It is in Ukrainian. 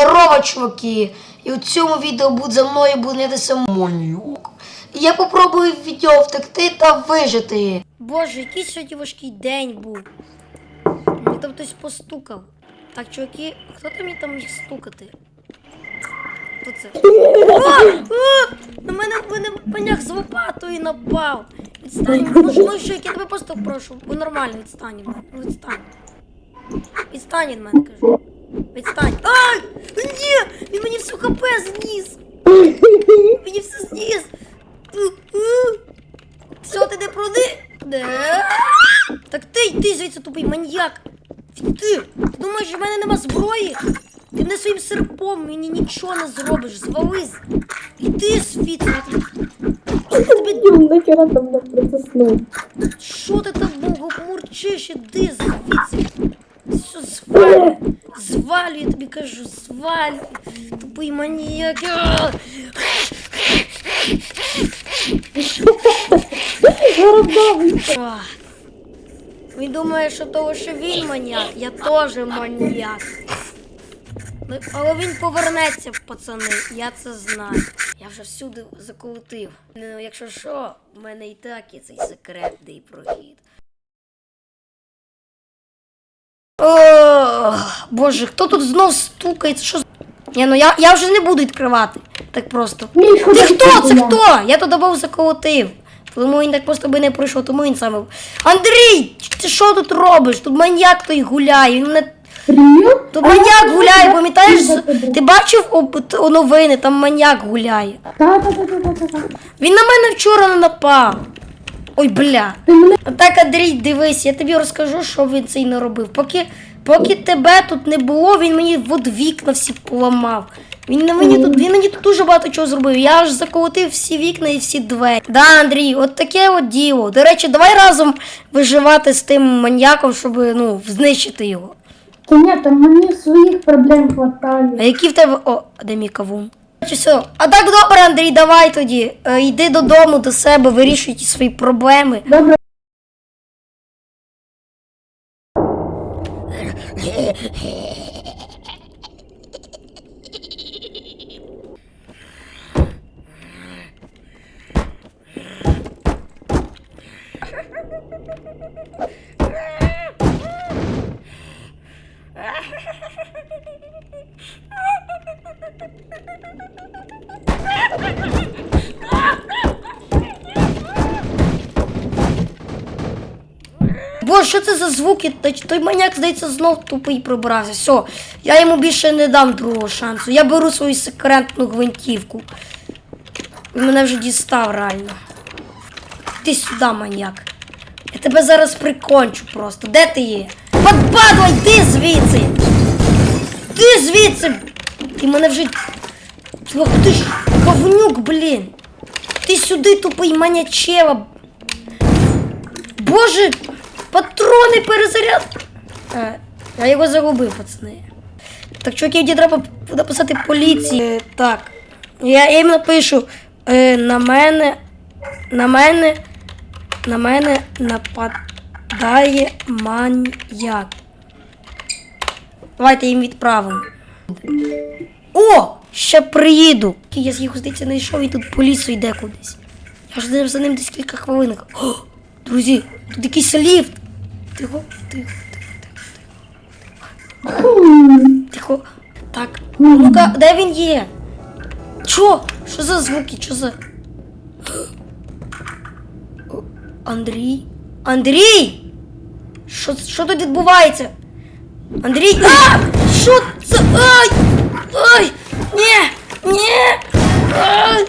Здорово, чуваки! І у цьому відео буде за мною буде нятися маньяк. І я попробую від нього втекти та вижити. Боже, який сьогодні важкий день був. Мені там хтось постукав. Так, чуваки, хто там мені там міг стукати? Хто це? А! А! На мене, мене маньяк з лопатою напав. Відстань, може, ну що, я тебе просто прошу. Ну нормально, відстань. Ну, відстань. Відстань від мене, кажу. Відстань. Ай! Ні! Він мені все хп зніс! Мені все зніс! Все, ти не проди? Де? Так ти йди звідси тупий маньяк! Ти! Ти думаєш, в мене нема зброї? Ти не своїм серпом мені нічого не зробиш, звались! Іди звідси! нахера там не притиснув. Що ти там довго мурчиш? Іди звідси. Все, звалюй. Звалюй, я тобі кажу, звалюй. Тупий маніяк. Він думає, що того, що він маніяк, я теж маніяк. Ну, Але він повернеться, пацани, я це знаю. Я вже всюди заколотив. Ну, якщо що, в мене і так є цей секретний прохід. Боже, хто тут знов стукається? Що? Ні, ну я, я вже не буду відкривати. Так просто. Міш, Ти хто? Це хто? Я туди був заколотив. Тому він так просто би не пройшов, тому він саме. Андрій! Ти що тут робиш? Тут маньяк той гуляє. Він. Привіт? Тут маньяк гуляє, пам'ятаєш? Ти бачив о, новини, там маньяк гуляє. Він на мене вчора не напав. Ой, бля. Так, Андрій, дивись, я тобі розкажу, що він цей не робив. Поки, поки тебе тут не було, він мені от вікна всі поламав. Він на мені тут, він мені тут дуже багато чого зробив. Я аж заколотив всі вікна і всі двері. Да, Андрій, от таке от діло. До речі, давай разом виживати з тим маньяком, щоб ну, знищити його. Та ні, там мені своїх проблем А які в тебе. О, де мій кавун? Все? А так добре, Андрій, давай тоді. Е, йди додому до себе, вирішуй ті свої проблеми. Добре. Ha ha ha! Боже, що це за звуки? Той маньяк, здається, знов тупий пробрався. Все, я йому більше не дам другого шансу. Я беру свою секретну гвинтівку. Він мене вже дістав реально. Ти сюди, маньяк. Я тебе зараз прикончу просто. Де ти є? Подпадла, йди звідси! Ти звідси! Ти мене вже. Ах ти ж говнюк, блін! Ти сюди тупий манячева. Боже, патрони перезаряд. Е, я його загубив, пацани. Так, чуваки, мені треба написати поліції. Е, так. Я їм напишу. Е, на мене. На мене. На мене нападає маньяк. Давайте їм відправимо. О! Ще приїду. Я з його здається не йшов і тут по лісу йде кудись. Я ж за ним десь кілька хвилин. О, друзі, тут якийсь ліфт. Тихо, тихо, тихо, тихо. Так. Ну-ка, де він є? Чо? Що за звуки? Що за. О, Андрій? Андрій! Що, що тут відбувається? Андрій. А! Що це? Ай! Ай! Ні! Ні! Ай!